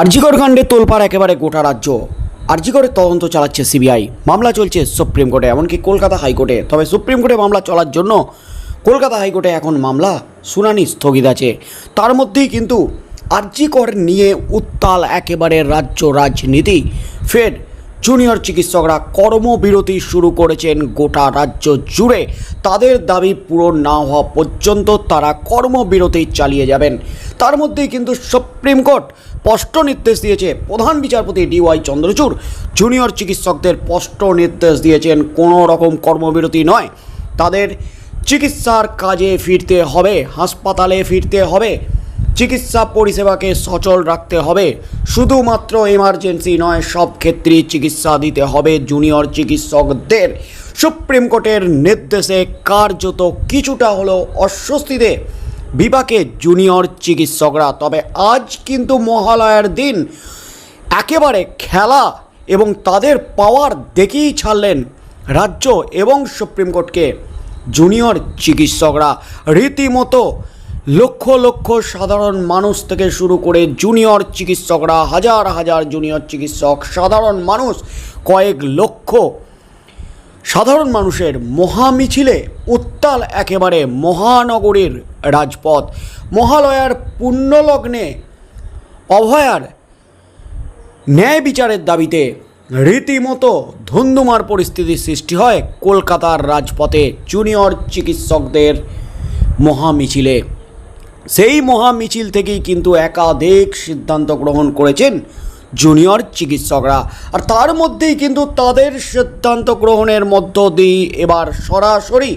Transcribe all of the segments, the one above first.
আরজিকর কাণ্ডে তোলপাড় একেবারে গোটা রাজ্য। আরজিকরের তদন্ত চালাচ্ছে সিবিআই। মামলা চলছে সুপ্রিম কোর্টে, এমনকি কলকাতা হাইকোর্টে। তবে সুপ্রিম কোর্টে মামলা চলার জন্য কলকাতা হাইকোর্টে এখন মামলা শুনানি স্থগিত আছে। তার মধ্যেই কিন্তু আরজিকর নিয়ে উত্তাল একেবারে রাজ্য রাজনীতি। ফের জুনিয়র চিকিৎসকরা কর্মবিরতি শুরু করেছেন গোটা রাজ্য জুড়ে। তাদের দাবি পূরণ না হওয়া পর্যন্ত তারা কর্মবিরতি চালিয়ে যাবেন। তার মধ্যেই কিন্তু সুপ্রিম কোর্ট স্পষ্ট নির্দেশ দিয়েছে, প্রধান বিচারপতি ডিওয়াই চন্দ্রচূড় জুনিয়র চিকিৎসকদের স্পষ্ট নির্দেশ দিয়েছেন, কোনো রকম কর্মবিরতি নয়। তাদের চিকিৎসার কাজে ফিরতে হবে, হাসপাতালে ফিরতে হবে। চিকিৎসা পরিষেবাকে সচল রাখতে হবে। শুধুমাত্র এমার্জেন্সি নয়, সব ক্ষেত্রেই চিকিৎসা দিতে হবে জুনিয়র চিকিৎসকদের। সুপ্রিম কোর্টের নির্দেশে কার্যত কিছুটা হলো অস্বস্তিতে বিভাগে জুনিয়র চিকিৎসকরা। তবে আজ কিন্তু মহালয়ার দিন। একেবারে খেলা এবং তাদের পাওয়ার দেখেই ছাড়লেন রাজ্য এবং সুপ্রিম কোর্টকে জুনিয়র চিকিৎসকরা। রীতিমতো লক্ষ লক্ষ সাধারণ মানুষ থেকে শুরু করে জুনিয়র চিকিৎসকরা, হাজার হাজার জুনিয়র চিকিৎসক, সাধারণ মানুষ, কয়েক লক্ষ সাধারণ মানুষের মহা মিছিলে উত্তাল একেবারে মহানগরীর রাজপথ। মহালয়ার পুণ্যলগ্নে অভয়ার ন্যায় বিচারের দাবিতে রীতিমতো ধুন্ধুমার পরিস্থিতির সৃষ্টি হয় কলকাতার রাজপথে জুনিয়র চিকিৎসকদের মহামিছিলে। সেই মহামিছিল থেকেই কিন্তু একাধিক সিদ্ধান্ত গ্রহণ করেছেন জুনিয়র চিকিৎসকরা। আর তার মধ্যেই কিন্তু তাদের সিদ্ধান্ত গ্রহণের মধ্য দিয়ে এবার সরাসরি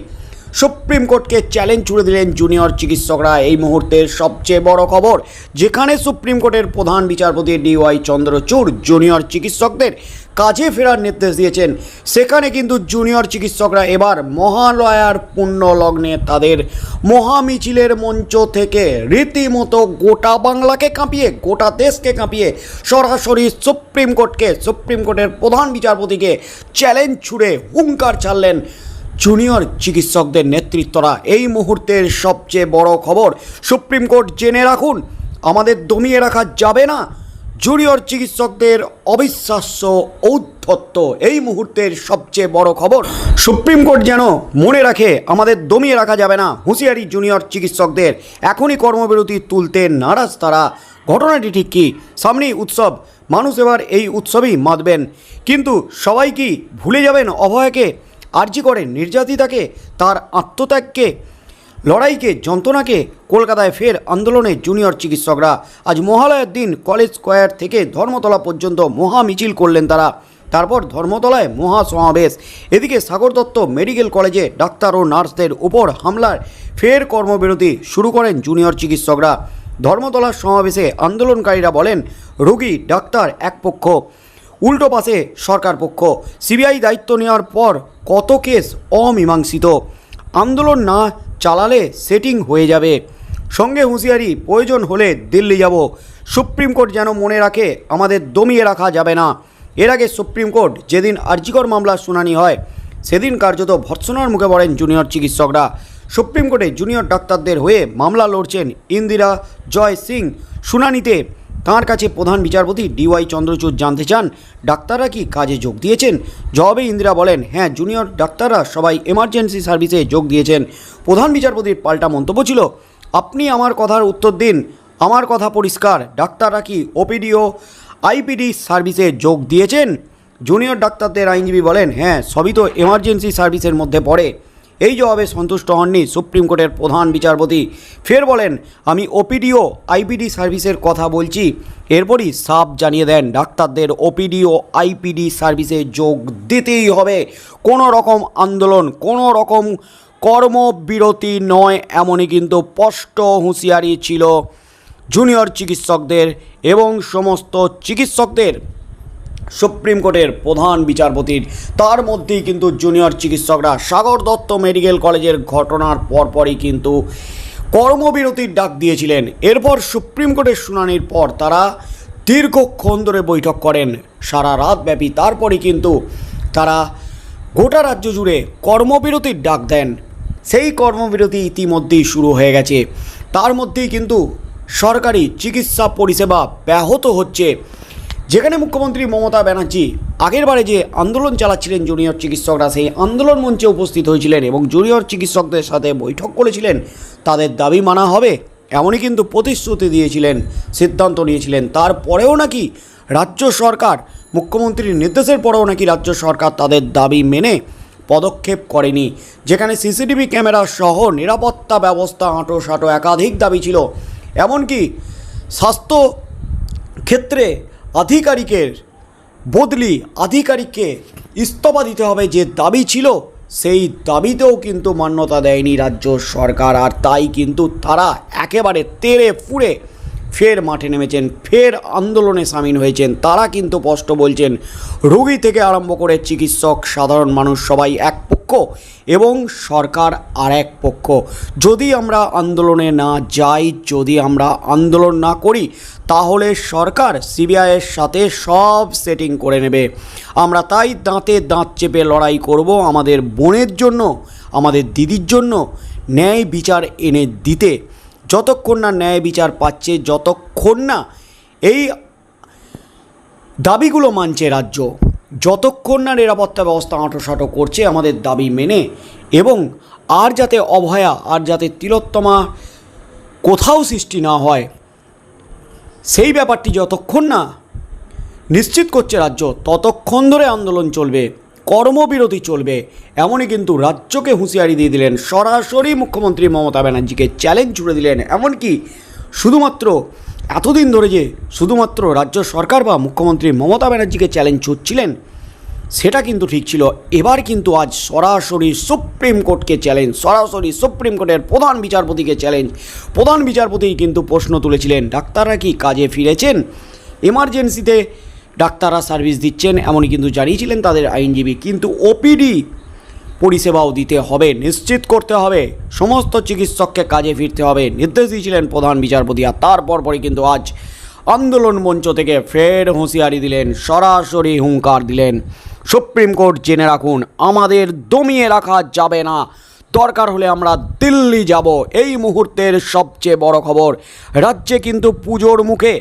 সুপ্রিম কোর্টকে চ্যালেঞ্জ ছুড়ে দিলেন জুনিয়র চিকিৎসকরা। এই মুহূর্তের সবচেয়ে বড় খবর, যেখানে সুপ্রিম কোর্টের প্রধান বিচারপতি ডিওয়াই চন্দ্রচূড় জুনিয়র চিকিৎসকদের কাজে ফেরার নির্দেশ দিয়েছেন। সেখানে কিন্তু জুনিয়র চিকিৎসকরা এবার মহালয়ার পুণ্য লগ্নে তাদের মহামিছিলের মঞ্চ থেকে রীতিমতো গোটা বাংলাকে কাঁপিয়ে, গোটা দেশকে কাঁপিয়ে সরাসরি সুপ্রিম কোর্টকে, সুপ্রিম কোর্টের প্রধান বিচারপতিকে চ্যালেঞ্জ ছুড়ে হুঙ্কার ছাড়লেন জুনিয়র চিকিৎসকদের নেতৃত্বরা এই মুহূর্তের সবচেয়ে বড় খবর। সুপ্রিম কোর্ট জেনে রাখুন, আমাদের দমিয়ে রাখা যাবে না। জুনিয়র চিকিৎসকদের অবিশ্বাস্য ঔদ্ধত্য এই মুহূর্তের সবচেয়ে বড় খবর। সুপ্রিম কোর্ট যেন মনে রাখে, আমাদের দমিয়ে রাখা যাবে না। হুঁশিয়ারি জুনিয়র চিকিৎসকদের, এখনই কর্মবিরতি তুলতে নারাজ তারা। ঘটনাটি ঠিক কি? সামনেই উৎসব, মানুষ এবার এই উৎসবেই মাতবেন। কিন্তু সবাই কি ভুলে যাবেন অভয়কে? আর্জি করেন। নির্যাতিতাকে, তার আত্মত্যাগকে, লড়াইকে, যন্ত্রণাকে কলকাতায় ফের আন্দোলনে জুনিয়র চিকিৎসকরা। আজ মহালয়ের দিন কলেজ স্কোয়ার থেকে ধর্মতলা পর্যন্ত মহা মিছিল করলেন তারা। তারপর ধর্মতলায় মহা সমাবেশ। এদিকে সাগর দত্ত মেডিকেল কলেজে ডাক্তার ও নার্সদের উপর হামলার ফের কর্মবিরতি শুরু করেন জুনিয়র চিকিৎসকরা। ধর্মতলার সমাবেশে আন্দোলনকারীরা বলেন, রোগী, ডাক্তার এক পক্ষ উল্টো পাশে সরকার পক্ষ। সিবিআই দায়িত্ব নেওয়ার পর কত কেস অমীমাংসিত? আন্দোলন না চালালে সেটিং হয়ে যাবে। সঙ্গে হুঁশিয়ারি, প্রয়োজন হলে দিল্লি যাব। সুপ্রিম কোর্ট যেন মনে রাখে, আমাদের দমিয়ে রাখা যাবে না। এর আগে সুপ্রিম কোর্ট যেদিন আর্জিকর মামলার শুনানি হয়, সেদিন কার্যত ভর্ৎসনার মুখে পড়েন জুনিয়র চিকিৎসকরা। সুপ্রিম কোর্টে জুনিয়র ডাক্তারদের হয়ে মামলা লড়ছেন ইন্দিরা জয় সিং। শুনানিতে তাঁর কাছে প্রধান বিচারপতি ডিওয়াই চন্দ্রচূড় জানতে চান, ডাক্তাররা কি কাজে যোগ দিয়েছেন? জবাবে ইন্দিরা বলেন হ্যাঁ জুনিয়র ডাক্তাররা সবাই এমার্জেন্সি সার্ভিসে যোগ দিয়েছেন। প্রধান বিচারপতির পাল্টা মন্তব্য ছিল, আপনি আমার কথার উত্তর দিন, আমার কথা পরিষ্কার, ডাক্তাররা কি ওপিডিও, আইপিডি সার্ভিসে যোগ দিয়েছেন? জুনিয়র ডাক্তারদের আইনজীবী বলেন হ্যাঁ সবই তো এমার্জেন্সি সার্ভিসের মধ্যে পড়ে। এই জবাবে সন্তুষ্ট হননি সুপ্রিম কোর্টের প্রধান বিচারপতি। ফের বলেন, আমি ওপিডিও, আইপিডি সার্ভিসের কথা বলছি। এরপরই সাফ জানিয়ে দেন, ডাক্তারদের ওপিডি ও আইপিডি সার্ভিসে যোগ দিতেই হবে। কোনো রকম আন্দোলন, কোনো রকম কর্মবিরতি নয়, এমনই কিন্তু স্পষ্ট হুঁশিয়ারি ছিল জুনিয়র চিকিৎসকদের এবং সমস্ত চিকিৎসকদের। সুপ্রিম কোর্টের প্রধান বিচারপতির। তার মধ্যেই কিন্তু জুনিয়র চিকিৎসকরা সাগর দত্ত মেডিকেল কলেজের ঘটনার পরপরই কিন্তু কর্মবিরতির ডাক দিয়েছিলেন। এরপর সুপ্রিম কোর্টের শুনানির পর তারা দীর্ঘক্ষণ ধরে বৈঠক করেন। সারা রাত ব্যাপী তারপরই কিন্তু তারা গোটা রাজ্য জুড়ে কর্মবিরতির ডাক দেন। সেই কর্মবিরতি ইতিমধ্যেই শুরু হয়ে গেছে। তার মধ্যেই কিন্তু সরকারি চিকিৎসা পরিষেবা ব্যাহত হচ্ছে। যেখানে মুখ্যমন্ত্রী মমতা ব্যানার্জি আগের বারে যে আন্দোলন চালাচ্ছিলেন জুনিয়র চিকিৎসকরা, সেই আন্দোলন মঞ্চে উপস্থিত হয়েছিলেন এবং জুনিয়র চিকিৎসকদের সাথে বৈঠক করেছিলেন। তাদের দাবি মানা হবে, এমনই কিন্তু প্রতিশ্রুতি দিয়েছিলেন, সিদ্ধান্ত নিয়েছিলেন। তারপরেও নাকি রাজ্য সরকার, মুখ্যমন্ত্রীর নির্দেশের পরেও নাকি রাজ্য সরকার তাদের দাবি মেনে পদক্ষেপ করেনি। যেখানে সিসিটিভি ক্যামেরা সহ নিরাপত্তা ব্যবস্থা আঁটো সাঁটো একাধিক দাবি ছিল। এমনকি স্বাস্থ্য ক্ষেত্রে আধিকারিকের বদলি আধিকারিককে ইস্তফা দিতে হবে যে দাবি ছিল, সেই দাবিতেও কিন্তু মান্যতা দেয়নি রাজ্য সরকার। আর তাই কিন্তু তারা একেবারে তেড়ে ফুড়ে ফের মাঠে নেমেছেন, ফের আন্দোলনে সামিল হয়েছেন। তারা কিন্তু স্পষ্ট বলছেন, রোগী থেকে আরম্ভ করে চিকিৎসক, সাধারণ মানুষ সবাই এক পক্ষ এবং সরকার আর এক পক্ষ। যদি আমরা আন্দোলনে না যাই, যদি আমরা আন্দোলন না করি, তাহলে সরকার সিবিআইয়ের সাথে সব সেটিং করে নেবে। আমরা তাই দাঁতে দাঁত চেপে লড়াই করব আমাদের বোনের জন্য, আমাদের দিদির জন্য, ন্যায় বিচার এনে দিতে। যতক্ষণ না ন্যায় বিচার পাচ্ছে, যতক্ষণ না এই দাবিগুলো মানছে রাজ্য। যতক্ষণ না নিরাপত্তা ব্যবস্থা আঁটোসাঁটো করছে আমাদের দাবি মেনে, এবং আর যাতে অভয়া, আর যাতে তিলোত্তমা কোথাও সৃষ্টি না হয়, সেই ব্যাপারটি যতক্ষণ না নিশ্চিত করছে রাজ্য, ততক্ষণ ধরে আন্দোলন চলবে, কর্মবিরতি চলবে। এমনই কিন্তু রাজ্যকে হুঁশিয়ারি দিয়ে দিলেন সরাসরি মুখ্যমন্ত্রী মমতা ব্যানার্জিকে চ্যালেঞ্জ ছুড়ে দিলেন। এমনকি শুধুমাত্র এতদিন ধরে যে শুধুমাত্র রাজ্য সরকার বা মুখ্যমন্ত্রী মমতা ব্যানার্জিকে চ্যালেঞ্জ ছুটছিলেন, সেটা কিন্তু ঠিক ছিল। এবার কিন্তু আজ সরাসরি সুপ্রিম কোর্টকে চ্যালেঞ্জ সরাসরি সুপ্রিম কোর্টের প্রধান বিচারপতিকে চ্যালেঞ্জ প্রধান বিচারপতি কিন্তু প্রশ্ন তুলেছিলেন, ডাক্তাররা কি কাজে ফিরেছেন? এমার্জেন্সিতে ডাক্তাররা সার্ভিস দিচ্ছেন? এমনই কিন্তু জানিয়েছিলেন তাদের আইনজীবী। কিন্তু ওপিডি পরিষেবাও দিতে হবে, নিশ্চিত করতে হবে। সমস্ত চিকিৎসককে কাজে ফিরতে হবে, নির্দেশ দিয়েছিলেন প্রধান বিচারপতি আর তারপর পরে কিন্তু আজ আন্দোলন মঞ্চ থেকে ফের হুঁশিয়ারি দিলেন, সরাসরি হুঙ্কার দিলেন। সুপ্রিম কোর্ট জেনে রাখুন, আমাদের দমিয়ে রাখা যাবে না। দরকার হলে আমরা দিল্লি যাব, এই মুহূর্তের সবচেয়ে বড় খবর, রাজ্যে কিন্তু পুজোর মুখে।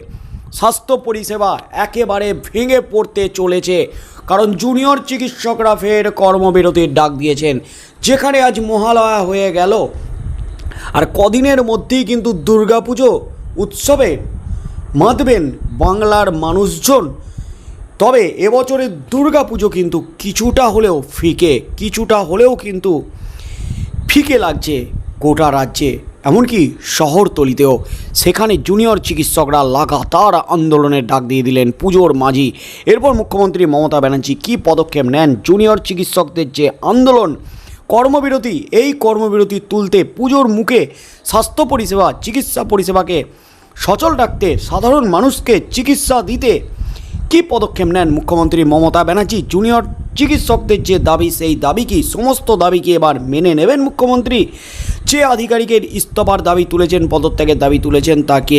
স্বাস্থ্য পরিষেবা একেবারে ভেঙে পড়তে চলেছে। কারণ জুনিয়র চিকিৎসকরা ফের কর্মবিরতির ডাক দিয়েছেন, যেখানে আজ মহালয়া হয়ে গেল। আর কদিনের মধ্যেই কিন্তু দুর্গাপুজো উৎসবে মাতবেন বাংলার মানুষজন। তবে এবছরের দুর্গাপুজো কিন্তু কিছুটা হলেও ফিকে, কিছুটা হলেও কিন্তু ফিকে লাগছে গোটা রাজ্যে। এমনকি শহরতলিতেও। সেখানে জুনিয়র চিকিৎসকরা লাগাতার আন্দোলনের ডাক দিয়ে দিলেন পুজোর মাঝি। এরপর মুখ্যমন্ত্রী মমতা ব্যানার্জি কী পদক্ষেপ নেন জুনিয়র চিকিৎসকদের যে আন্দোলন? কর্মবিরতি, এই কর্মবিরতি তুলতে পুজোর মুখে স্বাস্থ্য পরিষেবা, চিকিৎসা পরিষেবাকে সচল রাখতে সাধারণ মানুষকে চিকিৎসা দিতে কী পদক্ষেপ নেন মুখ্যমন্ত্রী মমতা ব্যানার্জি? জুনিয়র চিকিৎসকদের যে দাবি, সেই দাবি কি? সমস্ত দাবি কি এবার মেনে নেবেন মুখ্যমন্ত্রী? যে আধিকারিকের ইস্তফার দাবি তুলেছেন, পদত্যাগের দাবি তুলেছেন, তাকে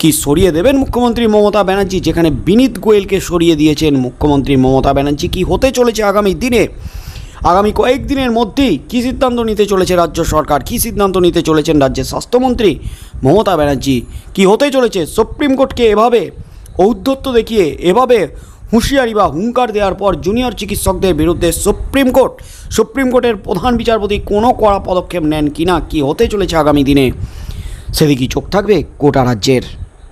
কি সরিয়ে দেবেন মুখ্যমন্ত্রী মমতা ব্যানার্জি? যেখানে বিনীত গোয়েলকে সরিয়ে দিয়েছেন মুখ্যমন্ত্রী মমতা ব্যানার্জি। কি হতে চলেছে আগামী দিনে? আগামী কয়েকদিনের মধ্যেই কী সিদ্ধান্ত নিতে চলেছে রাজ্য সরকার? কী সিদ্ধান্ত নিতে চলেছেন রাজ্যের স্বাস্থ্যমন্ত্রী মমতা ব্যানার্জি? কি হতে চলেছে? সুপ্রিম কোর্টকে এভাবে ঔদ্ধত্য দেখিয়ে, এভাবে হুঁশিয়ারি বা হুঙ্কার দেওয়ার পর জুনিয়র চিকিৎসকদের বিরুদ্ধে সুপ্রিম কোর্ট। সুপ্রিম কোর্টের প্রধান বিচারপতি কোনো কড়া পদক্ষেপ নেন কিনা, কি হতে চলেছে আগামী দিনে? সেদিকেই চোখ থাকবে গোটা রাজ্যের।